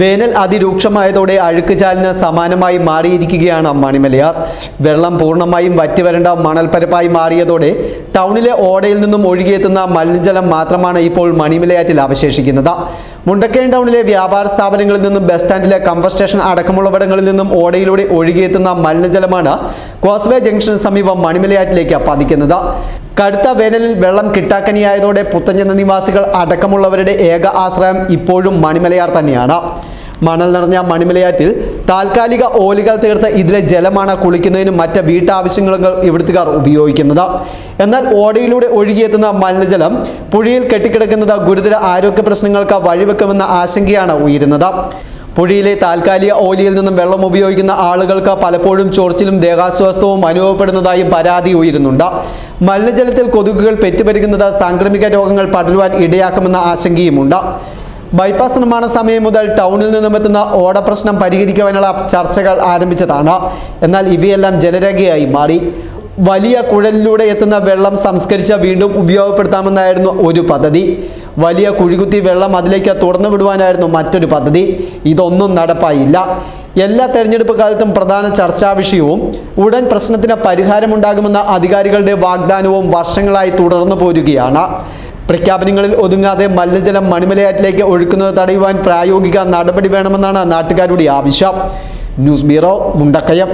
വേനൽ അതിരൂക്ഷമായതോടെ അഴുക്കുചാലിന് സമാനമായി മാറിയിരിക്കുകയാണ് മണിമലയാർ വെള്ളം പൂർണമായും വറ്റിവരണ്ട മണൽപ്പരപ്പായി മാറിയതോടെ ടൗണിലെ ഓടയിൽ നിന്നും ഒഴുകിയെത്തുന്ന മലിനജലം മാത്രമാണ് ഇപ്പോൾ മണിമലയാറ്റിൽ അവശേഷിക്കുന്നത്. മുണ്ടക്കയം ടൗണിലെ വ്യാപാര സ്ഥാപനങ്ങളിൽ നിന്നും ബസ് സ്റ്റാൻഡിലെ കംഫർ സ്റ്റേഷൻ അടക്കമുള്ളവിടങ്ങളിൽ നിന്നും ഓടയിലൂടെ ഒഴുകിയെത്തുന്ന മലിനജലമാണ് കോസ്വേ ജംഗ്ഷന് സമീപം മണിമലയാറ്റിലേക്ക് പതിക്കുന്നത്. കടുത്ത വേനലിൽ വെള്ളം കിട്ടാക്കനിയായതോടെ പുത്തഞ്ചന്ത നിവാസികൾ അടക്കമുള്ളവരുടെ ഏക ആശ്രയം ഇപ്പോഴും മണിമലയാർ തന്നെയാണ്. മണൽ നിറഞ്ഞ മണിമലയാറ്റിൽ താൽക്കാലിക ഓലികൾ തീർത്ത് ഇതിലെ ജലമാണ് കുളിക്കുന്നതിനും മറ്റ് വീട്ടാവശ്യങ്ങളും ഇവിടുത്തുകാർ ഉപയോഗിക്കുന്നത്. എന്നാൽ ഓടയിലൂടെ ഒഴുകിയെത്തുന്ന മലിനജലം പുഴയിൽ കെട്ടിക്കിടക്കുന്നത് ഗുരുതര ആരോഗ്യ പ്രശ്നങ്ങൾക്ക് വഴിവെക്കുമെന്ന ആശങ്കയാണ് ഉയരുന്നത്. പുഴയിലെ താൽക്കാലിക ഓലിയിൽ നിന്നും വെള്ളം ഉപയോഗിക്കുന്ന ആളുകൾക്ക് പലപ്പോഴും ചോർച്ചിലും ദേഹാസ്വാസ്ഥവും അനുഭവപ്പെടുന്നതായും പരാതി ഉയരുന്നുണ്ട്. മലിനജലത്തിൽ കൊതുകുകൾ പെറ്റുപെരുകുന്നത് സാംക്രമിക രോഗങ്ങൾ പടരുവാൻ ഇടയാക്കുമെന്ന ആശങ്കയുമുണ്ട്. ബൈപ്പാസ് നിർമ്മാണ സമയം മുതൽ ടൗണിൽ നിന്നും എത്തുന്ന ഓട പ്രശ്നം പരിഹരിക്കുവാനുള്ള ചർച്ചകൾ ആരംഭിച്ചതാണ്. എന്നാൽ ഇവയെല്ലാം ജലരേഖയായി മാറി. വലിയ കുഴലിലൂടെ എത്തുന്ന വെള്ളം സംസ്കരിച്ച വീണ്ടും ഉപയോഗപ്പെടുത്താമെന്നായിരുന്നു ഒരു പദ്ധതി. വലിയ കുഴികുത്തി വെള്ളം അതിലേക്ക് തുറന്നു വിടുവാനായിരുന്നു മറ്റൊരു പദ്ധതി. ഇതൊന്നും നടപ്പായില്ല. എല്ലാ തെരഞ്ഞെടുപ്പ് കാലത്തും പ്രധാന ചർച്ചാ വിഷയവും ഉടൻ പ്രശ്നത്തിന് പരിഹാരമുണ്ടാകുമെന്ന അധികാരികളുടെ വാഗ്ദാനവും വർഷങ്ങളായി തുടർന്നു പോരുകയാണ്. പ്രഖ്യാപനങ്ങളിൽ ഒതുങ്ങാതെ മലിനജലം മണിമലയാറ്റിലേക്ക് ഒഴുക്കുന്നത് തടയുവാൻ പ്രായോഗിക നടപടി വേണമെന്നാണ് നാട്ടുകാരുടെ ആവശ്യം. News bureau Mundakayam.